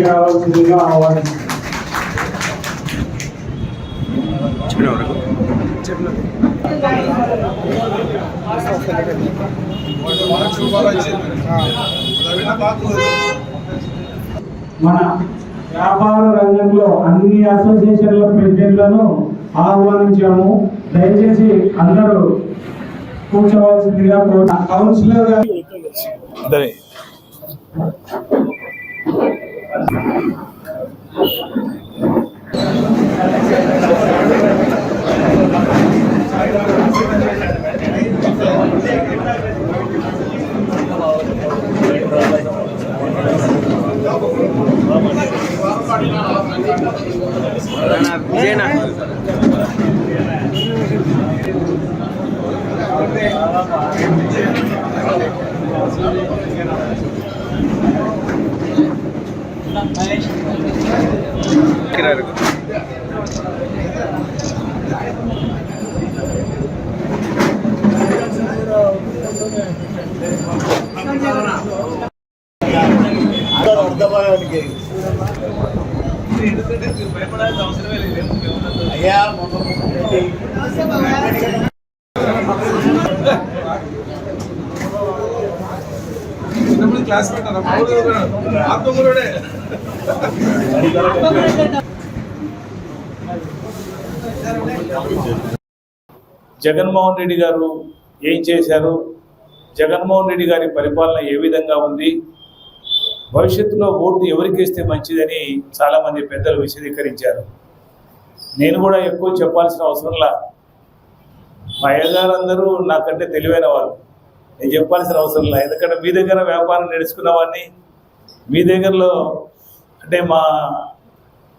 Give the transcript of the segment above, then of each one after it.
దగ్గరికి రావాల్సిందిగా ఆహ్వానిస్తున్నాను. మన వ్యాపార రంగంలో అన్ని అసోసియేషన్ల ప్రెసిడెంట్లను ఆహ్వానించాము. దయచేసి అందరూ కూర్చోవలసిందిగా కౌన్సిలర్ గారు. విజయనా ఇద్దరే చిన్నప్పుడు క్లాస్మేట్ ఆత్మగురుడే జగన్మోహన్ రెడ్డి గారు ఏం చేశారు? జగన్మోహన్ రెడ్డి గారి పరిపాలన ఏ విధంగా ఉంది? భవిష్యత్తులో ఓటు ఎవరికి ఇస్తే మంచిదని చాలామంది పెద్దలు విశదీకరించారు. నేను కూడా ఎక్కువ చెప్పాల్సిన అవసరంలా మా అయ్యగారందరూ నాకంటే తెలివైన వాళ్ళు. నేను చెప్పాల్సిన అవసరం లేదు. ఎందుకంటే మీ దగ్గర వ్యాపారం నడుచుకున్నవాడిని మీ దగ్గరలో అంటే మా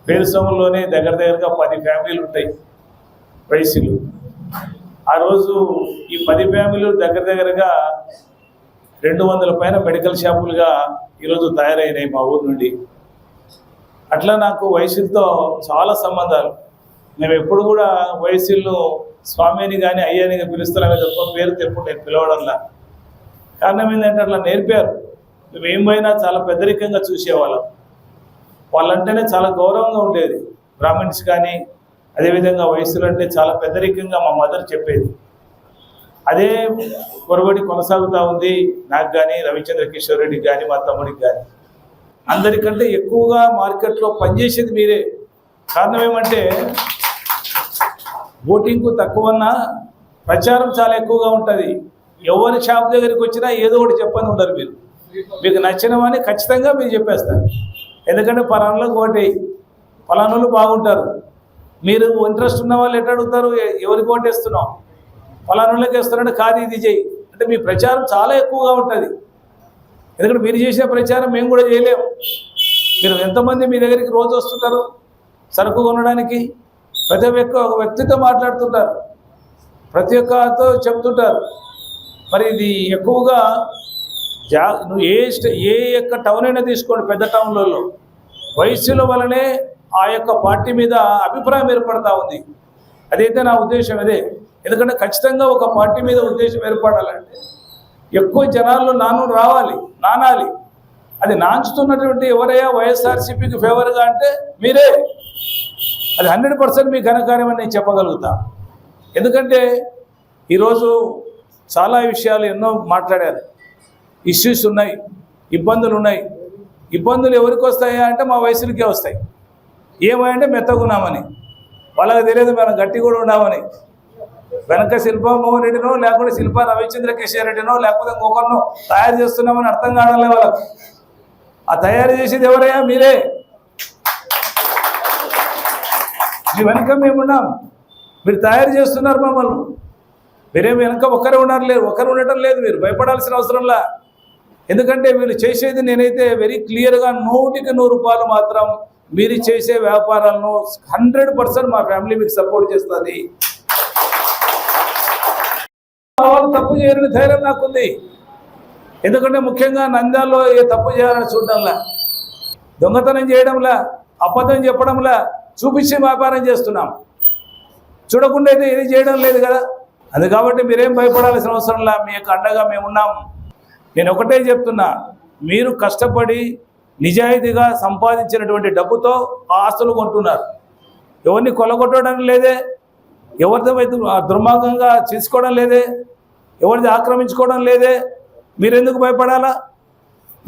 పేరుసోములోనే దగ్గర దగ్గరగా పది ఫ్యామిలీలు ఉంటాయి వయసులు. ఆ రోజు ఈ పది ఫ్యామిలీలు దగ్గర దగ్గరగా రెండు వందల పైన మెడికల్ షాపులుగా ఈరోజు తయారైనాయి మా ఊరు నుండి. అట్లా నాకు వయసులతో చాలా సంబంధాలు. మేము ఎప్పుడు కూడా వయసులను స్వామిని కానీ అయ్యాని పిలుస్తున్నామే తప్ప పేరుతో ఎప్పుడు నేను పిలవడంలా. కారణం ఏంటంటే అట్లా నేర్పారు. మేము పోయినా చాలా పెద్దరికంగా చూసేవాళ్ళం. వాళ్ళంటేనే చాలా గౌరవంగా ఉండేది. బ్రాహ్మిన్స్ కానీ అదేవిధంగా వయస్సులు అంటే చాలా పెద్దరికంగా మా మదర్ చెప్పేది. అదే పొరబడి కొనసాగుతూ ఉంది నాకు కానీ రవిచంద్ర కిషోర్ రెడ్డికి కానీ మా తమ్ముడికి కానీ అందరికంటే ఎక్కువగా మార్కెట్లో పనిచేసేది మీరే. కారణం ఏమంటే ఓటింగ్కు తక్కువన్నా ప్రచారం చాలా ఎక్కువగా ఉంటుంది. ఎవరి షాప్ దగ్గరికి వచ్చినా ఏదో ఒకటి చెప్పని ఉండరు మీరు. మీకు నచ్చినవని ఖచ్చితంగా మీరు చెప్పేస్తారు. ఎందుకంటే పలానాలకు ఓటే. పలానాలు బాగుంటారు. మీరు ఇంట్రెస్ట్ ఉన్న వాళ్ళు ఎట్లా అడుగుతారు? ఎ- ఎవరికి ఓటేస్తున్నాం పలానాళ్ళకి వేస్తున్నాడు కాదు ఇది చేయి. అంటే మీ ప్రచారం చాలా ఎక్కువగా ఉంటుంది. ఎందుకంటే మీరు చేసిన ప్రచారం మేము కూడా చేయలేము. మీరు ఎంతమంది మీ దగ్గరికి రోజు వస్తుంటారు సరుకు కొనడానికి ప్రతి ఒక్క వ్యక్తితో మాట్లాడుతుంటారు. ప్రతి ఒక్కతో చెప్తుంటారు. మరి ఇది ఎక్కువగా జా నువ్వు ఏ ఏ యొక్క టౌన్ అయినా తీసుకోండి పెద్ద టౌన్లలో వయస్సుల వలనే ఆ యొక్క పార్టీ మీద అభిప్రాయం ఏర్పడతా ఉంది. అదైతే నా ఉద్దేశం అదే. ఎందుకంటే ఖచ్చితంగా ఒక పార్టీ మీద ఉద్దేశం ఏర్పడాలంటే ఎక్కువ జనాల్లో నాను రావాలి నానాలి. అది నాంచుతున్నటువంటి ఎవరయ్యా వైఎస్ఆర్సీపీకి ఫేవర్గా అంటే మీరే. అది హండ్రెడ్ పర్సెంట్ మీ ఘనకార్యం అని నేను చెప్పగలుగుతా. ఎందుకంటే ఈరోజు చాలా విషయాలు ఎన్నో మాట్లాడారు. ఇష్యూస్ ఉన్నాయి ఇబ్బందులు ఉన్నాయి. ఇబ్బందులు ఎవరికి వస్తాయా అంటే మా వయసులకే వస్తాయి. ఏమంటే మెత్తగా ఉన్నామని వాళ్ళకి తెలియదు మనం గట్టి కూడా ఉన్నామని. వెనక శిల్పా మోహన్ రెడ్డినో లేకుంటే శిల్పా రవిచంద్ర కిషన్ రెడ్డినో లేకపోతే ఇంకొకరినో తయారు చేస్తున్నామని అర్థం కావడం వాళ్ళకు. ఆ తయారు చేసేది ఎవరయ్యా? మీరే. మీ వెనక మేమున్నాం. మీరు తయారు చేస్తున్నారు మమ్మల్ని. మీరేం వెనక ఒకరు ఉండడం లేదు ఒకరు ఉండటం లేదు మీరు భయపడాల్సిన అవసరంలా ఎందుకంటే వీళ్ళు చేసేది నేనైతే వెరీ క్లియర్గా నూటికి నూరు రూపాయలు మాత్రం మీరు చేసే వ్యాపారాలను హండ్రెడ్ పర్సెంట్ మా ఫ్యామిలీ మీకు సపోర్ట్ చేస్తుంది. వాళ్ళు తప్పు చేయని ధైర్యం నాకుంది. ఎందుకంటే ముఖ్యంగా నంద్యాలలో ఏ తప్పు చేయాలని చూడడంలా దొంగతనం చేయడంలా అబద్ధం చెప్పడంలా చూపించి వ్యాపారం చేస్తున్నాం. చూడకుండా అయితే ఏది చేయడం లేదు కదా. అది కాబట్టి మీరేం భయపడాల్సిన అవసరం లే మీ యొక్క అండగా మేము ఉన్నాం నేను ఒకటే చెప్తున్నా మీరు కష్టపడి నిజాయితీగా సంపాదించినటువంటి డబ్బుతో ఆ ఆస్తులు కొంటున్నారు. ఎవరిని కొలగొట్టడం లేదే ఎవరితో అయితే దుర్మార్గంగా చేసుకోవడం లేదే ఎవరిది ఆక్రమించుకోవడం లేదే మీరెందుకు భయపడాలా?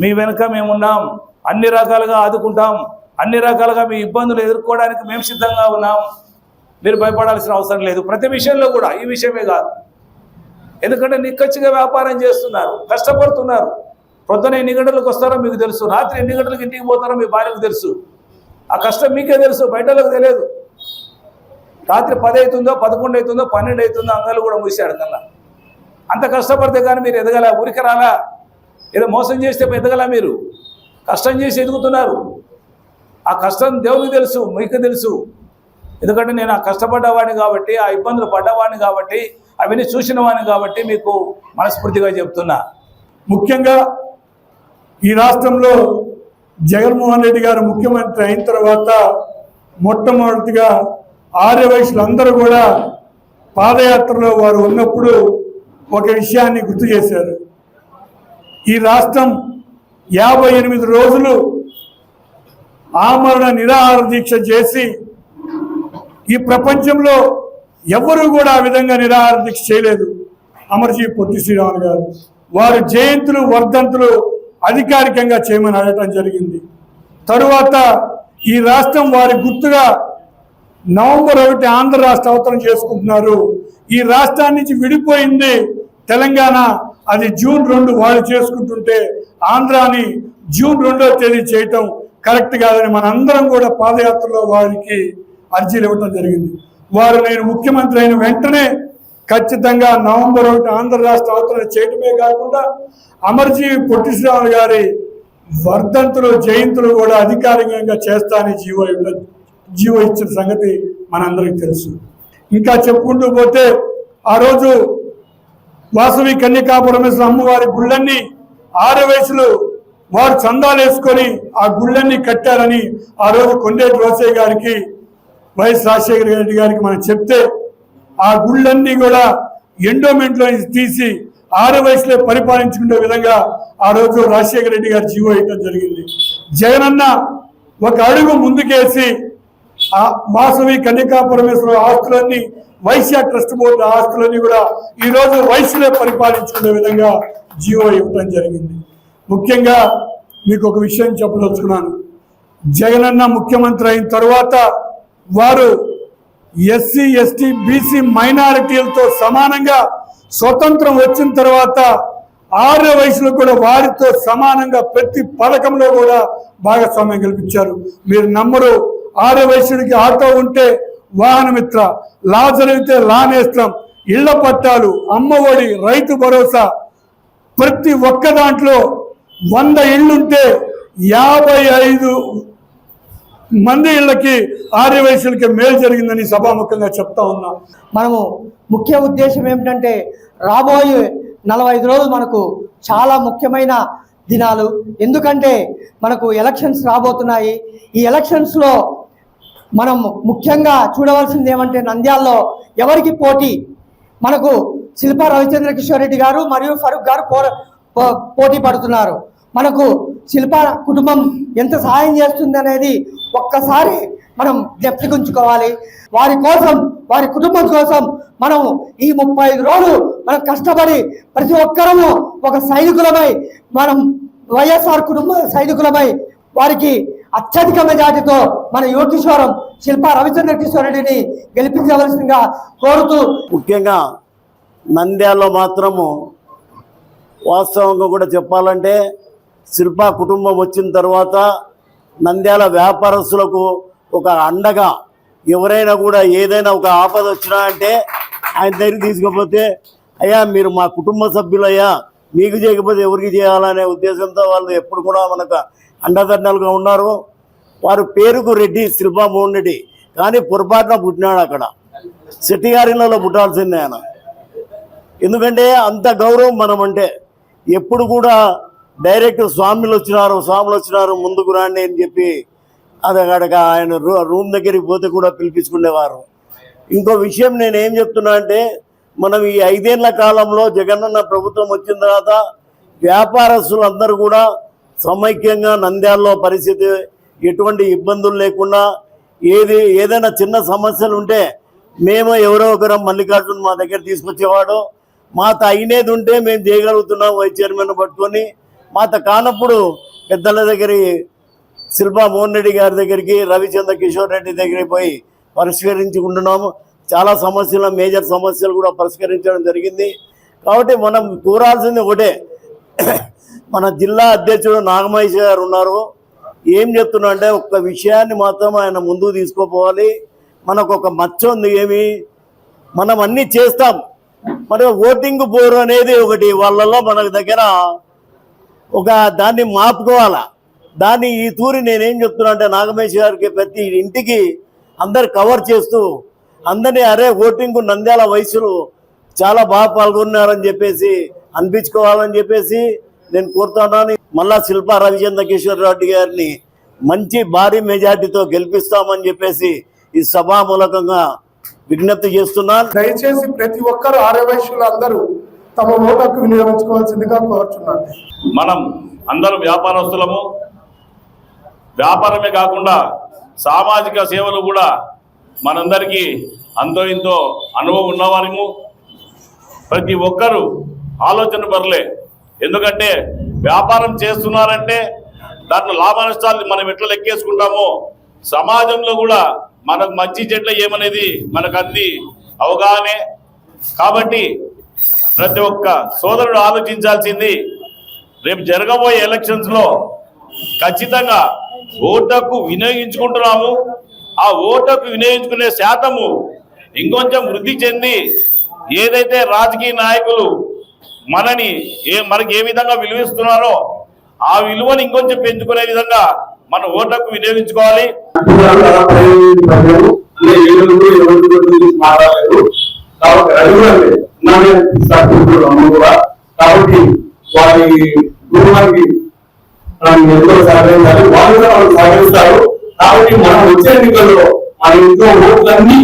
మీ వెనుక మేమున్నాం అన్ని రకాలుగా ఆదుకుంటాం అన్ని రకాలుగా మీ ఇబ్బందులు ఎదుర్కోవడానికి మేము సిద్ధంగా ఉన్నాం. మీరు భయపడాల్సిన అవసరం లేదు. ప్రతి విషయంలో కూడా ఈ విషయమే కాదు. ఎందుకంటే నిక్కచ్చిగా వ్యాపారం చేస్తున్నారు కష్టపడుతున్నారు. పొద్దున ఎన్ని గంటలకు వస్తారో మీకు తెలుసు. రాత్రి ఎన్ని గంటలకు ఇంటికి పోతారో మీ భార్యకు తెలుసు. ఆ కష్టం మీకే తెలుసు బయటలకు తెలియదు. రాత్రి పది అవుతుందో పదకొండు అవుతుందో పన్నెండు అవుతుందో అంగలు కూడా మూసాడు కన్నా అంత కష్టపడితే కానీ మీరు ఎదగల? ఊరికి రాలా? ఏదో మోసం చేస్తే ఎదగల మీరు? కష్టం చేసి ఎదుగుతున్నారు. ఆ కష్టం దేవునికి తెలుసు మీకు తెలుసు. ఎందుకంటే నేను ఆ కష్టపడ్డవాడిని కాబట్టి ఆ ఇబ్బందులు పడ్డవాడిని కాబట్టి అవన్నీ చూసిన వాడిని కాబట్టి మీకు మనస్ఫూర్తిగా చెప్తున్నా. ముఖ్యంగా ఈ రాష్ట్రంలో జగన్మోహన్ రెడ్డి గారు ముఖ్యమంత్రి అయిన తర్వాత మొట్టమొదటిగా ఆర్య వయసులందరూ కూడా పాదయాత్రలో వారు ఉన్నప్పుడు ఒక విషయాన్ని గుర్తు చేశారు. ఈ రాష్ట్రం యాభై ఎనిమిది రోజులు ఆమరణ నిరాహార దీక్ష చేసి ఈ ప్రపంచంలో ఎవరు కూడా ఆ విధంగా నిరాహార దీక్ష చేయలేదు. అమర్జీ పొట్టి శ్రీరాములు గారు. వారు జయంతులు వర్ధంతులు అధికారికంగా చేయమని అడగటం జరిగింది. తరువాత ఈ రాష్ట్రం వారి గుర్తుగా నవంబర్ ఒకటి ఆంధ్ర రాష్ట్ర అవతరం చేసుకుంటున్నారు. ఈ రాష్ట్రాన్ని నుంచి విడిపోయింది తెలంగాణ. అది జూన్ రెండు వాళ్ళు చేసుకుంటుంటే ఆంధ్రాని జూన్ రెండో తేదీ చేయటం కరెక్ట్ కాదని మనందరం కూడా పాదయాత్రలో వారికి అర్జీలు ఇవ్వటం జరిగింది. వారు నేను ముఖ్యమంత్రి అయిన వెంటనే ఖచ్చితంగా నవంబర్ ఒకటి ఆంధ్ర రాష్ట్ర అవతరణ చేయటమే కాకుండా అమర్జీవి పొట్టి శ్రీరాములు గారి వర్ధంతులు జయంతులు కూడా అధికారికంగా చేస్తానని జీవో జీవో ఇచ్చిన సంగతి మనందరికీ తెలుసు. ఇంకా చెప్పుకుంటూ పోతే ఆ రోజు వాసవి కన్యకాపురమేశ్వర అమ్మవారి గుళ్ళన్నీ ఆరు వయసులు వారు చందాలు వేసుకొని ఆ గుళ్ళన్నీ కట్టారని ఆ రోజు కొండేటి రోసయ్య గారికి వైఎస్ రాజశేఖర రెడ్డి గారికి మనం చెప్తే ఆ గుళ్ళన్నీ కూడా ఎండోమెంట్లో తీసి ఆరు వయసులో పరిపాలించుకునే విధంగా ఆ రోజు రాజశేఖర రెడ్డి గారు జీవో ఇవ్వడం జరిగింది. జగనన్న ఒక అడుగు ముందుకేసి ఆ మాసవి కన్యకా పరమేశ్వర ఆస్తులన్నీ వైశ్య ట్రస్ట్ బోర్డు ఆస్తులన్నీ కూడా ఈ రోజు వైశ్యులే పరిపాలించుకునే విధంగా జీవో ఇవ్వడం జరిగింది. ముఖ్యంగా మీకు ఒక విషయం చెప్పదలుచుకున్నాను. జగనన్న ముఖ్యమంత్రి అయిన తర్వాత వారు ఎస్సీ ఎస్టీ బీసీ మైనారిటీలతో సమానంగా స్వతంత్రం వచ్చిన తర్వాత ఆర్య వయసులో కూడా వారితో సమానంగా ప్రతి పథకంలో కూడా భాగస్వామ్యం కల్పించారు. మీరు నమ్మరు ఆర్య వయసుడికి ఆటో ఉంటే వాహనమిత్ర లా జరిగితే లా ఇళ్ళ పట్టాలు అమ్మఒడి రైతు భరోసా ప్రతి ఒక్క దాంట్లో వంద ఇళ్ళుంటే యాభై ఐదు మంది ఇళ్ళకి ఆర్య వయసులకి మేలు జరిగిందని సభాముఖంగా చెప్తా ఉన్నా. మనము ముఖ్య ఉద్దేశం ఏమిటంటే రాబోయే నలభై ఐదు రోజులు మనకు చాలా ముఖ్యమైన దినాలు. ఎందుకంటే మనకు ఎలక్షన్స్ రాబోతున్నాయి. ఈ ఎలక్షన్స్లో మనం ముఖ్యంగా చూడవలసింది ఏమంటే నంద్యాల్లో ఎవరికి పోటీ? మనకు శిల్పా రవిచంద్ర కిషోర్ రెడ్డి గారు మరియు ఫరూక్ గారు పో- పోటీ పడుతున్నారు. మనకు శిల్ప కుటుంబం ఎంత సహాయం చేస్తుంది అనేది ఒక్కసారి మనం జ్ఞప్తికుంచుకోవాలి వారి కోసం వారి కుటుంబం కోసం మనం ఈ ముప్పై ఐదు రోజులు మనం కష్టపడి ప్రతి ఒక్కరము ఒక సైనికులమై మనం వైఎస్ఆర్ కుటుంబ సైనికులమై వారికి అత్యధిక మెజార్టీతో మన యువకిషోరం శిల్ప రవిచంద్ర కిషోర్ రెడ్డిని గెలిపించవలసిందిగా కోరుతూ ముఖ్యంగా నంద్యాలలో మాత్రము వాస్తవంగా కూడా చెప్పాలంటే శిల్పా కుటుంబం వచ్చిన తర్వాత నంద్యాల వ్యాపారస్తులకు ఒక అండగా ఎవరైనా కూడా ఏదైనా ఒక ఆపద వచ్చినా అంటే ఆయన దగ్గరికి తీసుకపోతే అయ్యా మీరు మా కుటుంబ సభ్యులయ్యా మీకు చేయకపోతే ఎవరికి చేయాలనే ఉద్దేశంతో వాళ్ళు ఎప్పుడు కూడా మనకు అండదండలుగా ఉన్నారు. వారు పేరుకు రెడ్డి శిల్పా మోహన్ రెడ్డి. కానీ పొరపాటున పుట్టినాడు అక్కడ. శెట్టిగారిలో పుట్టాల్సిందే ఆయన. ఎందుకంటే అంత గౌరవం మనం అంటే ఎప్పుడు కూడా డైరెక్ట్ స్వామిలు వచ్చినారు స్వాములు వచ్చినారు ముందుకు రాండి అని చెప్పి అది అక్కడికి ఆయన రూ- రూమ్ దగ్గరికి పోతే కూడా పిలిపించుకునేవారు. ఇంకో విషయం నేను ఏం చెప్తున్నా అంటే మనం ఈ ఐదేళ్ళ కాలంలో జగనన్న ప్రభుత్వం వచ్చిన తర్వాత వ్యాపారస్తులందరూ కూడా సమైక్యంగా నంద్యాల్లో పరిస్థితి ఎటువంటి ఇబ్బందులు లేకుండా ఏది ఏదైనా చిన్న సమస్యలు ఉంటే మేము ఎవరో ఒకరం మల్లికార్జున్ మా దగ్గర తీసుకొచ్చేవాడు. మాత అయినేది ఉంటే మేము చేయగలుగుతున్నాం వైస్ చైర్మన్ పట్టుకొని. మాత కానప్పుడు పెద్దల దగ్గర శిల్పా మోహన్ రెడ్డి గారి దగ్గరికి రవిచంద్ర కిషోర్ రెడ్డి దగ్గరికి పోయి పరిష్కరించుకుంటున్నాము. చాలా సమస్యలు మేజర్ సమస్యలు కూడా పరిష్కరించడం జరిగింది. కాబట్టి మనం కూరాల్సింది ఒకటే. మన జిల్లా అధ్యక్షుడు నాగమహేష్ గారు ఉన్నారు. ఏం చెప్తున్నా అంటే ఒక్క విషయాన్ని మాత్రం ఆయన ముందుకు తీసుకుపోవాలి. మనకు ఒక మచ్చ ఉంది ఏమి? మనం అన్నీ చేస్తాం. మరి ఓటింగ్ పోరు అనేది ఒకటి. వాళ్ళలో మన దగ్గర ఒక దాన్ని మాపుకోవాలా? దాన్ని ఈ తూరి నేనేం చెప్తున్నా అంటే నాగమేష్ గారికి ప్రతి ఇంటికి అందరు కవర్ చేస్తూ అందరినీ అరే ఓటింగ్ నంద్యాల వయసులు చాలా బాగా పాల్గొన్నారని చెప్పేసి అనిపించుకోవాలని చెప్పేసి నేను కోరుతున్నాను. మళ్ళా శిల్పా రవిచంద్ర కిషోర్ రెడ్డి గారిని మంచి భారీ మెజార్టీతో గెలిపిస్తామని చెప్పేసి ఈ సభామూలకంగా విజ్ఞప్తి చేస్తున్నాను. దయచేసి ప్రతి ఒక్కరు ఆర్యవైశ్యులు అందరూ తమ ఓటకు వినియోగించుకోవాల్సిందిగా కోరుచున్నాను. మనం అందరం వ్యాపారస్తులము. వ్యాపారమే కాకుండా సామాజిక సేవలు కూడా మనందరికీ అంతో ఇంతో అనుభవం ఉన్నవారము. ప్రతి ఒక్కరూ ఆలోచన పర్లే ఎందుకంటే వ్యాపారం చేస్తున్నారంటే దాంట్లో లాభ నష్టాలు మనం ఎట్లా లెక్కేసుకుంటామో సమాజంలో కూడా మనకు మంచి చెట్ల ఏమనేది మనకు అంది అవగాహనే. కాబట్టి ప్రతి ఒక్క సోదరుడు ఆలోచించాల్సింది రేపు జరగబోయే ఎలక్షన్స్లో ఖచ్చితంగా ఓటకు వినియోగించుకుంటున్నాము ఆ ఓటకు వినియోగించుకునే శాతము ఇంకొంచెం వృద్ధి చెంది ఏదైతే రాజకీయ నాయకులు మనని ఏ మనకి ఏ విధంగా విలువిస్తున్నారో ఆ విలువను ఇంకొంచెం పెంచుకునే విధంగా మన ఓటకు వినియోగించుకోవాలి కాబట్టి అడుగులండి నానే కూడా. కాబట్టి వారి కుటుంబానికి మనం ఎంతో సహకరించాలి. వాళ్ళు కూడా మనకు సహకరిస్తారు. కాబట్టి మనం వచ్చే ఎన్నికల్లో మన ఇంట్లో ఓట్లన్నీ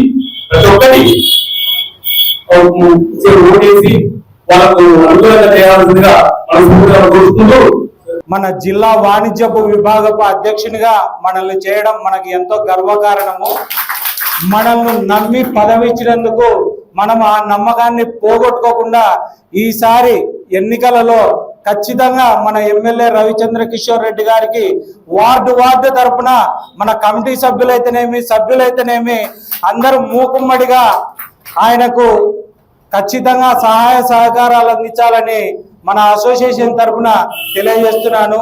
ప్రతి ఒక్కటి ఓటేసి వాళ్ళకు అనుకూలంగా చేయాల్సిందిగా మనస్ఫూర్తిగా కోరుకుంటూ మన జిల్లా వాణిజ్యపు విభాగపు అధ్యక్షునిగా మనల్ని చేయడం మనకి ఎంతో గర్వకారణము. మనల్ని నమ్మి పదవి ఇచ్చినందుకు మనం ఆ నమ్మకాన్ని పోగొట్టుకోకుండా ఈసారి ఎన్నికలలో ఖచ్చితంగా మన ఎమ్మెల్యే రవిచంద్ర కిషోర్ రెడ్డి గారికి వార్డు వార్డు తరపున మన కమిటీ సభ్యులైతేనేమి సభ్యులైతేనేమి అందరూ మూకుమ్మడిగా ఆయనకు ఖచ్చితంగా సహాయ సహకారాలు అందించాలని మన అసోసియేషన్ తరపున తెలియజేస్తున్నాను.